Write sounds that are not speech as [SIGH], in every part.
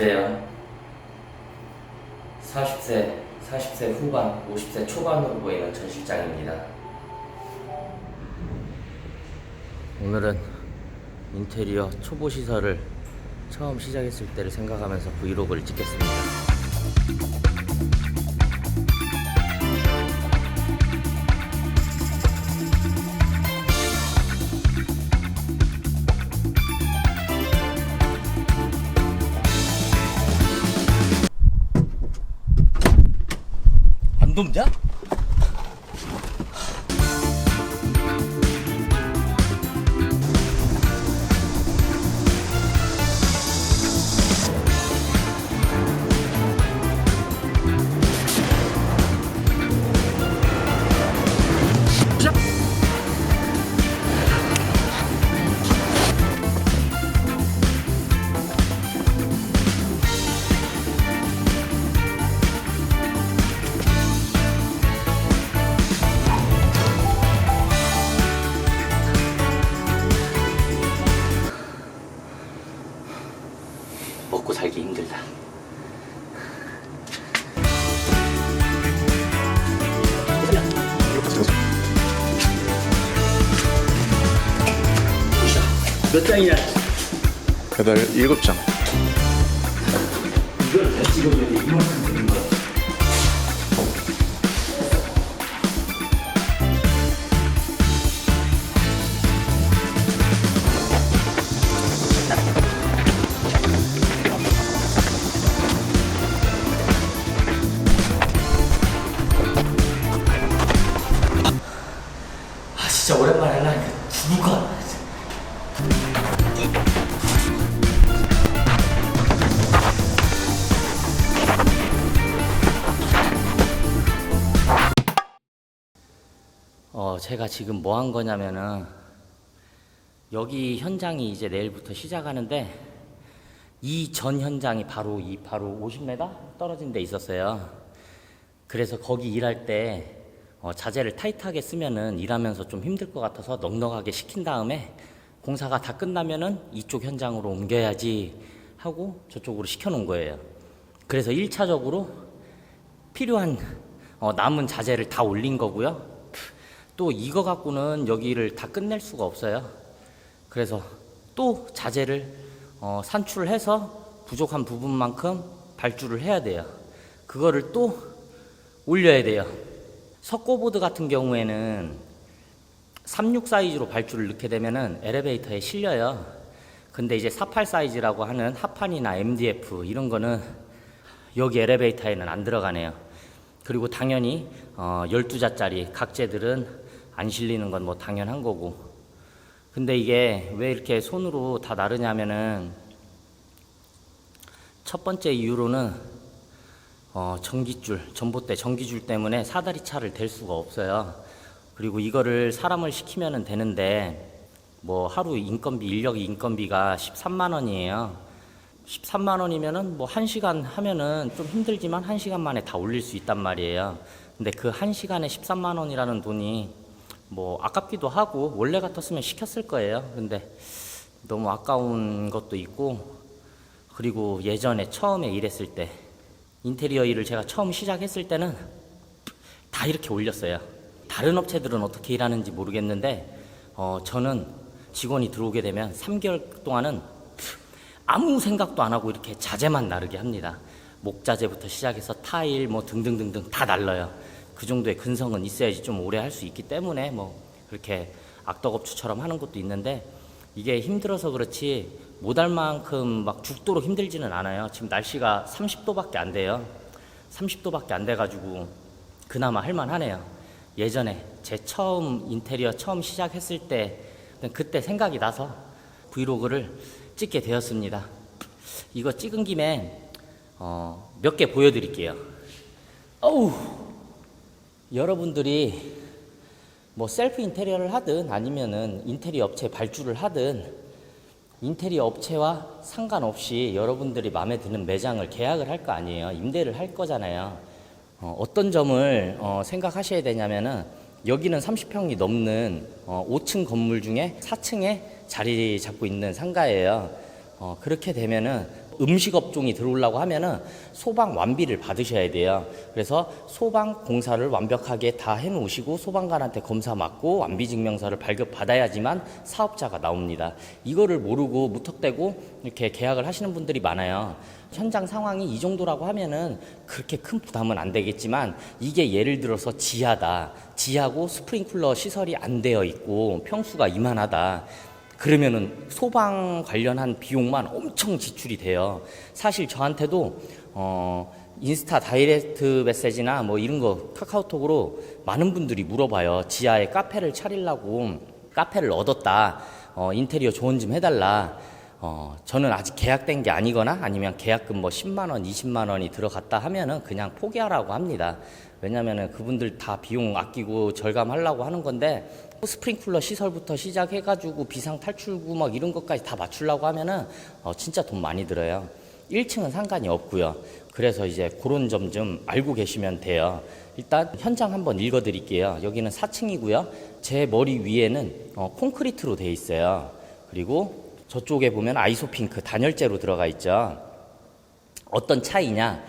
그래요. 40세, 40세 후반, 50세 초반으로 보이는 전 실장입니다. 오늘은 인테리어 초보 시설을 처음 시작했을 때를 생각하면서 브이로그를 찍겠습니다. 안돕 배달 7장. 이걸 다 찍으면 이만큼 제가 지금 뭐 한 거냐면은 여기 현장이 이제 내일부터 시작하는데 이 전 현장이 바로 이 바로 50m 떨어진 데 있었어요. 그래서 거기 일할 때 어, 자재를 타이트하게 쓰면은 일하면서 좀 힘들 것 같아서 넉넉하게 시킨 다음에 공사가 다 끝나면은 이쪽 현장으로 옮겨야지 하고 저쪽으로 시켜놓은 거예요. 그래서 1차적으로 필요한 어, 남은 자재를 다 올린 거고요. 또 이거 갖고는 여기를 다 끝낼 수가 없어요. 그래서 또 자재를 어, 산출해서 부족한 부분만큼 발주를 해야 돼요. 그거를 또 올려야 돼요. 석고보드 같은 경우에는 36 사이즈로 발주를 넣게 되면은 엘리베이터에 실려요. 근데 이제 48 사이즈라고 하는 하판이나 MDF 이런 거는 여기 엘리베이터에는 안 들어가네요. 그리고 당연히 어, 12자짜리 각재들은 안 실리는 건 뭐 당연한 거고. 근데 이게 왜 이렇게 손으로 다 나르냐면은 첫 번째 이유로는 어, 전기줄, 전봇대 전기줄 때문에 사다리 차를 댈 수가 없어요. 그리고 이거를 사람을 시키면은 되는데 뭐 하루 인건비, 인력 인건비가 13만 원이에요. 13만 원이면은 뭐 1시간 하면은 좀 힘들지만 1시간 만에 다 올릴 수 있단 말이에요. 근데 그 1시간에 13만 원이라는 돈이 뭐 아깝기도 하고 원래 같았으면 시켰을 거예요. 근데 너무 아까운 것도 있고 그리고 예전에 처음에 일했을 때 인테리어 일을 제가 처음 시작했을 때는 다 이렇게 올렸어요. 다른 업체들은 어떻게 일하는지 모르겠는데 어, 저는 직원이 들어오게 되면 3개월 동안은 아무 생각도 안 하고 이렇게 자재만 나르게 합니다. 목자재부터 시작해서 타일 뭐 등등등등 다 날라요. 그 정도의 근성은 있어야지 좀 오래 할 수 있기 때문에 뭐 그렇게 악덕업주처럼 하는 것도 있는데 이게 힘들어서 그렇지 못할 만큼 막 죽도록 힘들지는 않아요. 지금 날씨가 30도밖에 안 돼요. 30도밖에 안 돼가지고 그나마 할만하네요. 예전에 제 처음 인테리어 처음 시작했을 때 그때 생각이 나서 브이로그를 찍게 되었습니다. 이거 찍은 김에 어, 몇 개 보여드릴게요. 어우 여러분들이 뭐 셀프 인테리어를 하든 아니면은 인테리어 업체 발주를 하든 인테리어 업체와 상관없이 여러분들이 마음에 드는 매장을 계약을 할 거 아니에요. 임대를 할 거잖아요. 어, 떤 점을 어, 생각하셔야 되냐면은 여기는 30평이 넘는 어, 5층 건물 중에 4층에 자리 잡고 있는 상가예요. 어, 그렇게 되면은 음식 업종이 들어오려고 하면은 소방 완비를 받으셔야 돼요. 그래서 소방 공사를 완벽하게 다 해놓으시고 소방관한테 검사 받고 완비 증명서를 발급 받아야지만 사업자가 나옵니다. 이거를 모르고 무턱대고 이렇게 계약을 하시는 분들이 많아요. 현장 상황이 이 정도라고 하면은 그렇게 큰 부담은 안 되겠지만 이게 예를 들어서 지하다. 지하고 스프링클러 시설이 안 되어 있고 평수가 이만하다. 그러면은 소방 관련한 비용만 엄청 지출이 돼요. 사실 저한테도 어 인스타 다이렉트 메시지나 뭐 이런 거 카카오톡으로 많은 분들이 물어봐요. 지하에 카페를 차리려고 카페를 얻었다. 어 인테리어 조언 좀 해달라. 어, 저는 아직 계약된 게 아니거나 아니면 계약금 뭐 10만 원, 20만 원이 들어갔다 하면은 그냥 포기하라고 합니다. 왜냐면은 그분들 다 비용 아끼고 절감하려고 하는 건데 스프링클러 시설부터 시작해가지고 비상 탈출구 막 이런 것까지 다 맞추려고 하면은 어, 진짜 돈 많이 들어요. 1층은 상관이 없고요. 그래서 이제 그런 점 좀 알고 계시면 돼요. 일단 현장 한번 읽어드릴게요. 여기는 4층이고요. 제 머리 위에는 어, 콘크리트로 돼 있어요. 그리고 저쪽에 보면 아이소핑크 단열재로 들어가 있죠. 어떤 차이냐?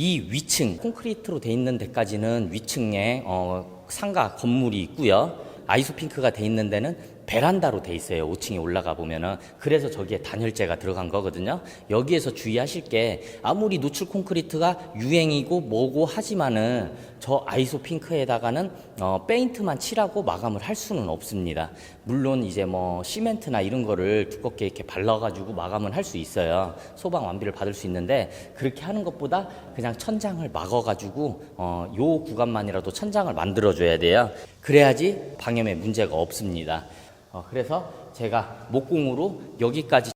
이 위층 콘크리트로 돼 있는 데까지는 위층에 어, 상가 건물이 있고요. 아이소핑크가 돼 있는 데는 베란다로 돼 있어요. 5층에 올라가 보면은 그래서 저기에 단열재가 들어간 거거든요. 여기에서 주의하실 게 아무리 노출 콘크리트가 유행이고 뭐고 하지만은 저 아이소 핑크에다가는 어, 페인트만 칠하고 마감을 할 수는 없습니다. 물론 이제 뭐 시멘트나 이런 거를 두껍게 이렇게 발라가지고 마감을 할수 있어요. 소방 완비를 받을 수 있는데 그렇게 하는 것보다 그냥 천장을 막아가지고 어, 요 구간만이라도 천장을 만들어줘야 돼요. 그래야지 방염에 문제가 없습니다. 어, 그래서 제가 목공으로 여기까지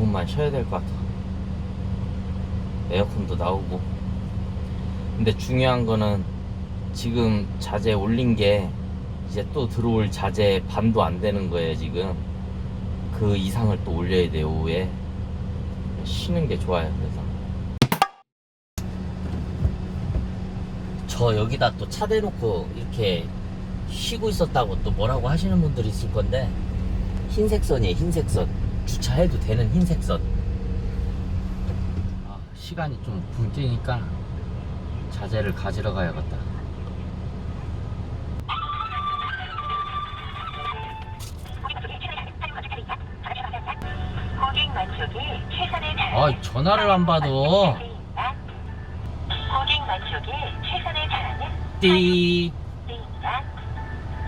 5분만 쉬어야 될 것 같아 에어컨도 나오고. 근데 중요한 거는 지금 자재 올린 게 이제 또 들어올 자재 반도 안 되는 거예요 지금. 그 이상을 또 올려야 돼요 오후에. 쉬는 게 좋아요 그래서. 저 여기다 또 차 대놓고 이렇게 쉬고 있었다고 또 뭐라고 하시는 분들이 있을 건데 흰색 선이에요 흰색 선 주차해도 되는 흰색 선 아, 시간이 좀 굶기니까 자재를 가지러 가야겠다. 아 전화를 안 받아. 고객 만족이 최선을 다하는 띠.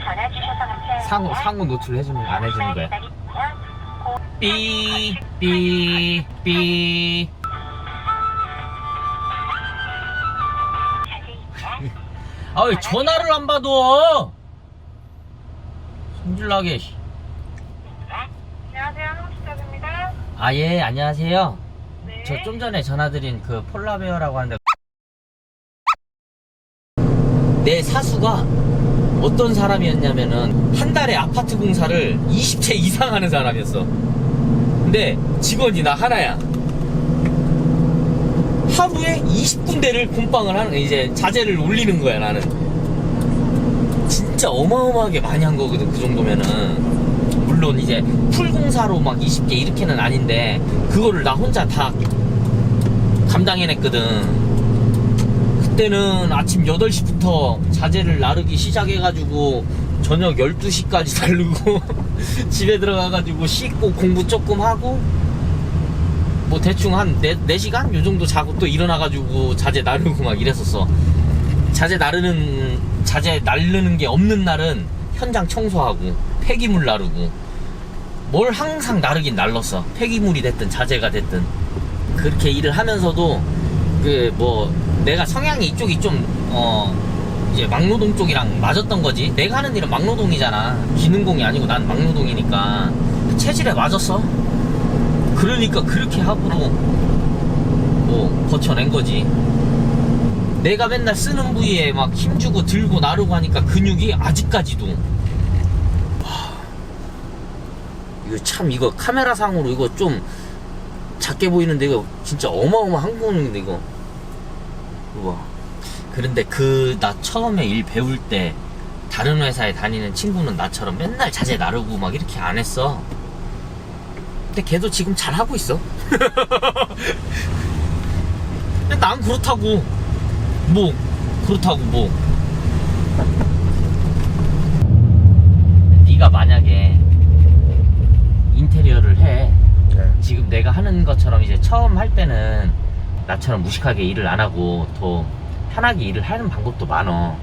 전화 주셔서 감사합니다. 상호 상호 노출 해주면 안 해주는 거야 삐 삐 삐 아왜 전화를 안 받아 성질나게 씨. 안녕하세요. 한국시작입니다. 아, 예, 안녕하세요. 네. 저 좀 전에 전화드린 그 폴라베어라고 하는데. 내 사수가 어떤 사람이었냐면은 한 달에 아파트 공사를 20채 이상 하는 사람이었어. 근데 직원이 나 하나야. 하루에 20군데를 곰빵을 하는, 이제 자재를 올리는 거야, 나는. 진짜 어마어마하게 많이 한 거거든, 그 정도면은. 물론 이제 풀공사로 막 20개 이렇게는 아닌데 그거를 나 혼자 다 감당해냈거든 그때는 아침 8시부터 자재를 나르기 시작해가지고 저녁 12시까지 [LAUGHS] 다르고 [LAUGHS] 집에 들어가가지고 씻고 공부 조금 하고 뭐 대충 한 4, 4시간? 요 정도 자고 또 일어나가지고 자재 나르고 막 이랬었어. 자재 나르는 자재 나르는 게 없는 날은 현장 청소하고 폐기물 나르고 뭘 항상 나르긴 날렀어. 폐기물이 됐든 자재가 됐든. 그렇게 일을 하면서도 그 뭐 내가 성향이 이쪽이 좀어 이제 막노동 쪽이랑 맞았던 거지 내가 하는 일은 막노동이잖아 기능공이 아니고 난 막노동이니까 체질에 맞았어. 그러니까 그렇게 하고도 뭐 버텨낸 거지. 내가 맨날 쓰는 부위에 막 힘주고 들고 나르고 하니까 근육이 아직까지도. 와, 이거 참 이거 카메라 상으로 이거 좀 작게 보이는데 이거 진짜 어마어마한 거는데 이거. 우와. 그런데 그 나 처음에 일 배울 때 다른 회사에 다니는 친구는 나처럼 맨날 자재 나르고 막 이렇게 안 했어. 근데 걔도 지금 잘 하고 있어. [LAUGHS] 근데 난 그렇다고. 뭐 그렇다고 뭐. 네가 만약에 인테리어를 해. 네. 지금 내가 하는 것처럼 이제 처음 할 때는 나처럼 무식하게 일을 안 하고 더 편하게 일을 하는 방법도 많어.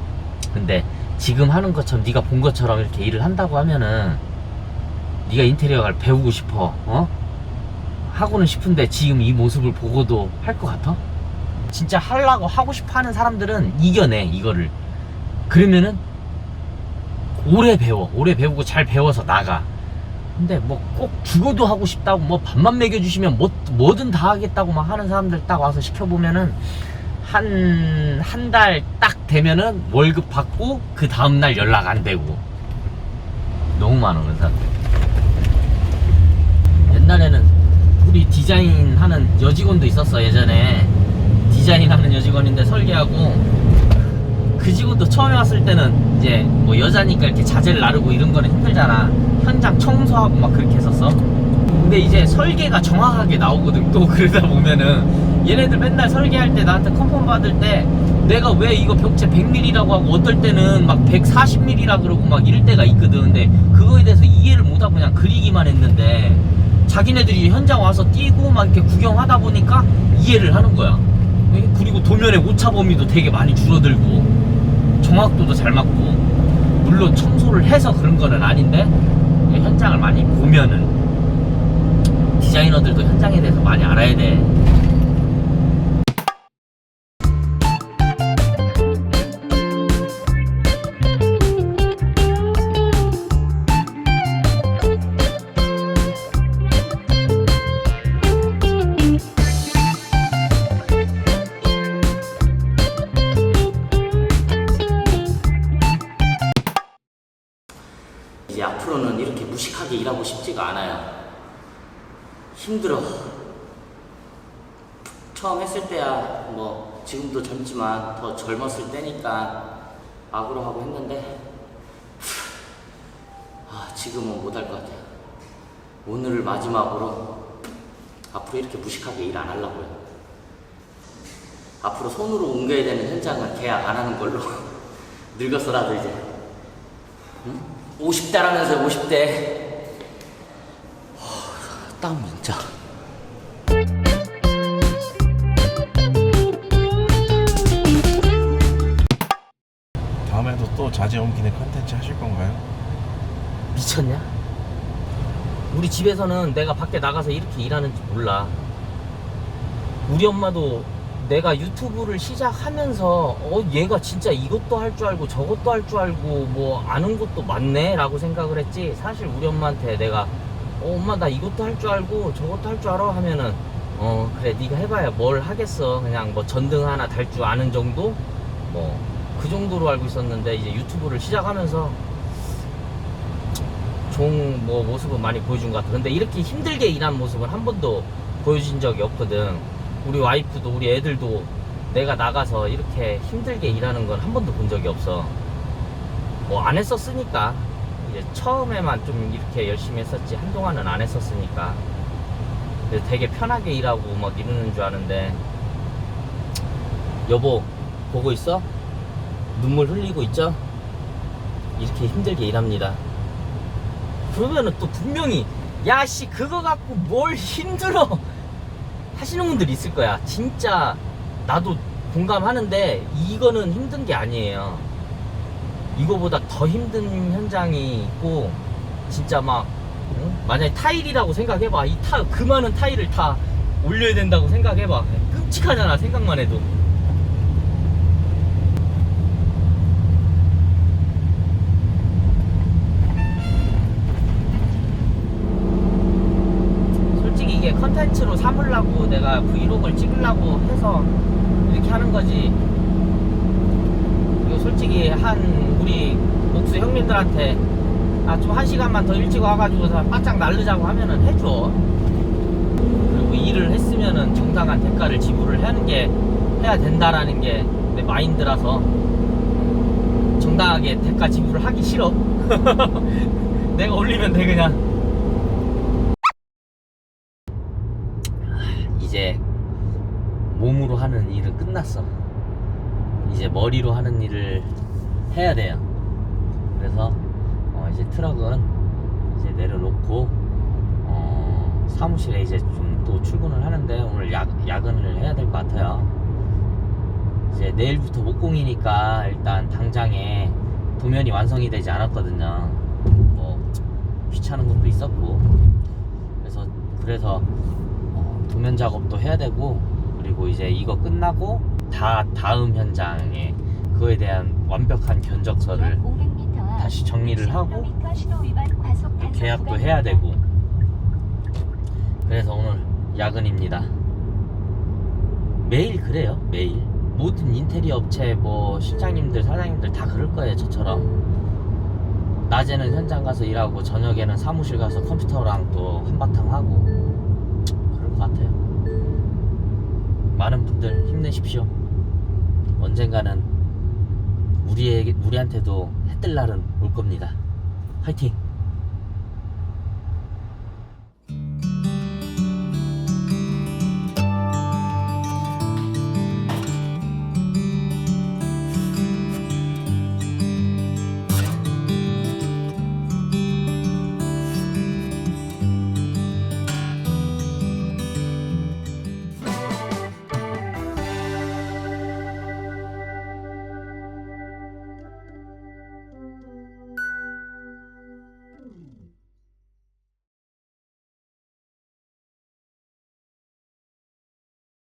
근데 지금 하는 것처럼 네가 본 것처럼 이렇게 일을 한다고 하면은 네가 인테리어를 배우고 싶어. 어? 하고는 싶은데 지금 이 모습을 보고도 할 것 같아? 진짜 하려고 하고 싶어 하는 사람들은 이겨내 이거를. 그러면은 오래 배워. 오래 배우고 잘 배워서 나가. 근데 뭐 꼭 죽어도 하고 싶다고 뭐 밥만 먹여주시면 뭐, 뭐든 다 하겠다고 막 하는 사람들 딱 와서 시켜보면은 한, 한 달 딱 되면은 월급 받고 그 다음날 연락 안 되고. 너무 많아, 그런 사람들. 옛날에는 우리 디자인 하는 여직원도 있었어, 예전에. 디자인 하는 여직원인데 설계하고 그 직원도 처음에 왔을 때는 이제 뭐 여자니까 이렇게 자재를 나르고 이런 거는 힘들잖아. 현장 청소하고 막 그렇게 했었어. 근데 이제 설계가 정확하게 나오거든. 또 [LAUGHS] 그러다 보면은 얘네들 맨날 설계할 때 나한테 컨펌 받을 때 내가 왜 이거 벽체 100mm라고 하고 어떨 때는 막 140mm라 그러고 막 이럴 때가 있거든. 근데 그거에 대해서 이해를 못하고 그냥 그리기만 했는데 자기네들이 현장 와서 뛰고 막 이렇게 구경하다 보니까 이해를 하는 거야. 그리고 도면의 오차 범위도 되게 많이 줄어들고 정확도도 잘 맞고 물론 청소를 해서 그런 거는 아닌데 현장을 많이 보면은 디자이너들도 현장에 대해서 많이 알아야 돼. 지금도 젊지만 더 젊었을 때니까 악으로 하고 했는데 아 지금은 못할 것 같아요. 오늘을 마지막으로 앞으로 이렇게 무식하게 일 안 하려고요. 앞으로 손으로 옮겨야 되는 현장은 계약 안 하는 걸로 [LAUGHS] 늙어서라도 이제 50대라면서 50대. 또 자제 옮기는 컨텐츠 하실 건가요? 미쳤냐? 우리 집에서는 내가 밖에 나가서 이렇게 일하는지 몰라. 우리 엄마도 내가 유튜브를 시작하면서 어 얘가 진짜 이것도 할 줄 알고 저것도 할 줄 알고 뭐 아는 것도 많네 라고 생각을 했지 사실 우리 엄마한테 내가 어 엄마 나 이것도 할 줄 알고 저것도 할 줄 알아 하면은 어 그래 네가 해봐야 뭘 하겠어 그냥 뭐 전등 하나 달 줄 아는 정도 뭐 그 정도로 알고 있었는데 이제 유튜브를 시작하면서 좋은 뭐 모습은 많이 보여준 것 같아. 근데 이렇게 힘들게 일한 모습은 한 번도 보여준 적이 없거든. 우리 와이프도 우리 애들도 내가 나가서 이렇게 힘들게 일하는 건 한 번도 본 적이 없어. 뭐 안 했었으니까 이제 처음에만 좀 이렇게 열심히 했었지 한동안은 안 했었으니까. 되게 편하게 일하고 막 이러는 줄 아는데 여보 보고 있어? 눈물 흘리고 있죠? 이렇게 힘들게 일합니다. 그러면은 또 분명히 야 씨 그거 갖고 뭘 힘들어 하시는 분들이 있을 거야 진짜 나도 공감하는데 이거는 힘든 게 아니에요 이거보다 더 힘든 현장이 있고 진짜 막 응? 만약에 타일이라고 생각해봐 이 타 그 많은 타일을 다 올려야 된다고 생각해봐 끔찍하잖아 생각만 해도 컨텐츠로 삼으려고 내가 브이로그를 찍으려고 해서 이렇게 하는 거지. 이거 솔직히 한 우리 목수 형님들한테 아 좀 한 시간만 더 일찍 와가지고 바짝 날르자고 하면은 해줘. 그리고 일을 했으면은 정당한 대가를 지불을 하는 게 해야 된다라는 게 내 마인드라서 정당하게 대가 지불을 하기 싫어. [LAUGHS] 내가 올리면 돼 그냥. 이제 몸으로 하는 일은 끝났어. 이제 머리로 하는 일을 해야 돼요. 그래서 어, 이제 트럭은 이제 내려놓고 어, 사무실에 이제 좀 또 출근을 하는데 오늘 야, 야근을 해야 될 것 같아요. 이제 내일부터 목공이니까 일단 당장에 도면이 완성이 되지 않았거든요. 뭐 귀찮은 것도 있었고 그래서 그래서 어, 도면 작업도 해야 되고 그리고 이제 이거 끝나고 다 다음 현장에 그거에 대한 완벽한 견적서를 다시 정리를 하고 계약도 해야 되고. 그래서 오늘 야근입니다. 매일 그래요 매일. 모든 인테리어 업체 뭐 실장님들 사장님들 다 그럴 거예요 저처럼. 낮에는 현장 가서 일하고 저녁에는 사무실 가서 컴퓨터랑 또 한바탕 하고. 그럴 것 같아요 많은 분들 힘내십시오. 언젠가는 우리에게 우리한테도 해뜰 날은 올 겁니다. 화이팅